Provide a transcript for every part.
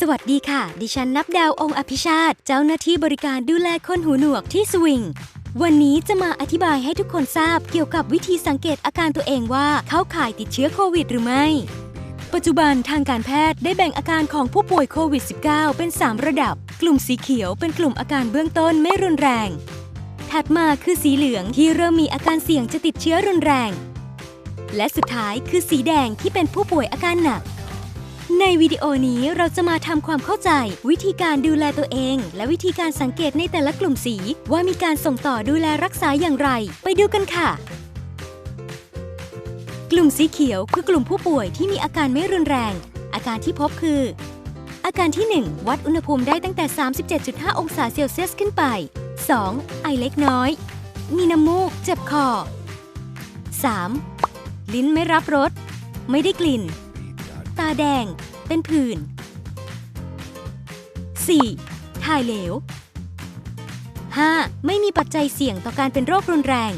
สวัสดีค่ะ ดิฉันนับดาวองค์อภิชาติ เจ้าหน้าที่บริการดูแลคนหูหนวกที่สวิง วันนี้จะมาอธิบายให้ทุกคนทราบเกี่ยวกับวิธีสังเกตอาการตัวเองว่าเข้าข่ายติดเชื้อโควิดหรือไม่ ปัจจุบันทางการแพทย์ได้แบ่งอาการของผู้ป่วยโควิด -19 เป็น 3 ระดับ กลุ่มสีเขียวเป็นกลุ่มอาการเบื้องต้นไม่รุนแรง ถัดมาคือสีเหลืองที่เริ่มมีอาการเสี่ยงจะติดเชื้อรุนแรง และสุดท้ายคือสีแดงที่เป็นผู้ป่วยอาการหนัก ในวิดีโอนี้เราจะมาทำความเข้าใจ วิธีการดูแลตัวเอง และวิธีการสังเกตในแต่ละกลุ่มสี ว่ามีการส่งต่อดูแลรักษาอย่างไร ไปดูกันค่ะ กลุ่มสีเขียวคือกลุ่มผู้ป่วยที่มีอาการไม่รุนแรง อาการที่พบคือ อาการที่ 1 วัดอุณหภูมิได้ตั้งแต่ 37.5 องศาเซลเซียสขึ้นไป 2. ไอเล็กน้อย มีน้ำมูก เจ็บคอ 3. ลิ้นไม่รับรสไม่ได้กลิ่น ตาแดง เป็นผื่น 4. ถ่ายเหลว 5. ไม่มีปัจจัยเสี่ยงต่อการเป็นโรครุนแรง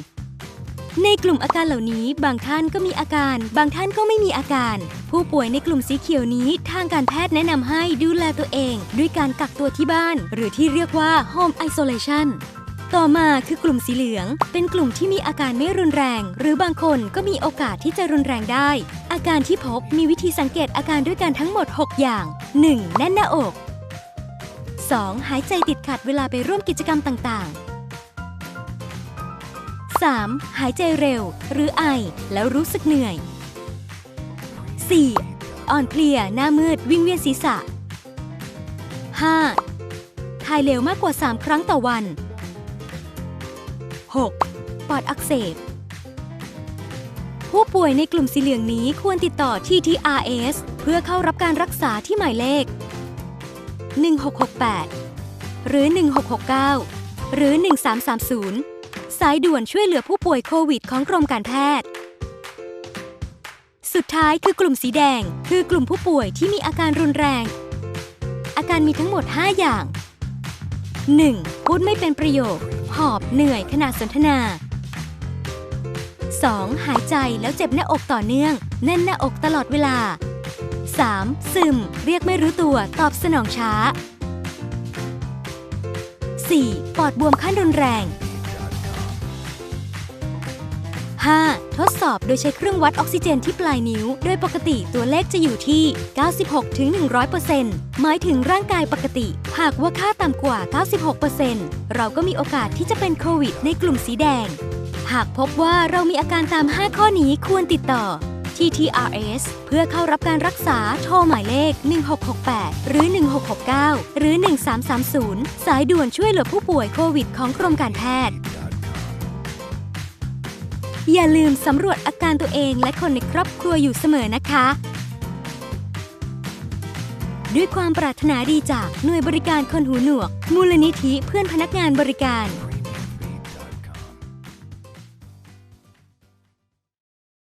ในกลุ่มอาการเหล่านี้ บางท่านก็มีอาการ บางท่านก็ไม่มีอาการ ผู้ป่วยในกลุ่มสีเขียวนี้ ทางการแพทย์แนะนำให้ดูแลตัวเอง ด้วยการกักตัวที่บ้าน หรือที่เรียกว่า home isolation ต่อมาคือกลุ่มสีเหลือง เป็นกลุ่มที่มีอาการไม่รุนแรง หรือบางคนก็มีโอกาสที่จะรุนแรงได้ อาการที่พบมีวิธีสังเกตอาการด้วยกันทั้งหมด 6 อย่าง 1. แน่นหน้าอก 2. หายใจติดขัดเวลาไปร่วมกิจกรรมต่างๆ 3. หายใจเร็ว หรือไอ แล้วรู้สึกเหนื่อย 4. อ่อนเพลียหน้ามืดวิงเวียนศีรษะ 5. ถ่ายเร็วมากกว่า 3 ครั้งต่อวัน 6. ปอดอักเสบ ผู้ป่วยในกลุ่มสีเหลืองนี้ควรติดต่อ TTRS เพื่อเข้ารับการรักษาที่หมายเลข 1668 หรือ 1669 หรือ 1330 สายด่วนช่วยเหลือผู้ป่วยโควิดของกรมการแพทย์สุดท้ายคือกลุ่มสีแดง คือกลุ่มผู้ป่วยที่มีอาการรุนแรง อาการมีทั้งหมด 5 อย่าง 1. พูดไม่เป็นประโยค หอบเหนื่อยขณะสนทนา 2. หายใจแล้วเจ็บหน้าอกต่อเนื่อง แน่นหน้าอกตลอดเวลา 3. ซึม เรียกไม่รู้ตัวตอบสนองช้า 4. ปอดบวมขั้นรุนแรง 5. ทดสอบโดยใช้เครื่องวัดออกซิเจนที่ปลายนิ้ว โดยปกติตัวเลขจะอยู่ที่ 96-100%หมายถึงร่างกายปกติ หากว่าค่าต่ำกว่า 96%เราก็มีโอกาสที่จะเป็นโควิด ในกลุ่มสีแดง หากพบว่าเรามีอาการตาม 5 ข้อนี้ควรติดต่อ TTRS เพื่อเข้ารับการรักษาโทรหมายเลข 1668 หรือ 1669 หรือ 1330 สายด่วนช่วยเหลือผู้ป่วยโควิดของกรมการแพทย์ อย่าลืมสำรวจอาการตัวเองและคนในครอบครัวอยู่เสมอนะคะ ด้วยความปรารถนาดีจากหน่วยบริการคนหูหนวก มูลนิธิเพื่อนพนักงานบริการ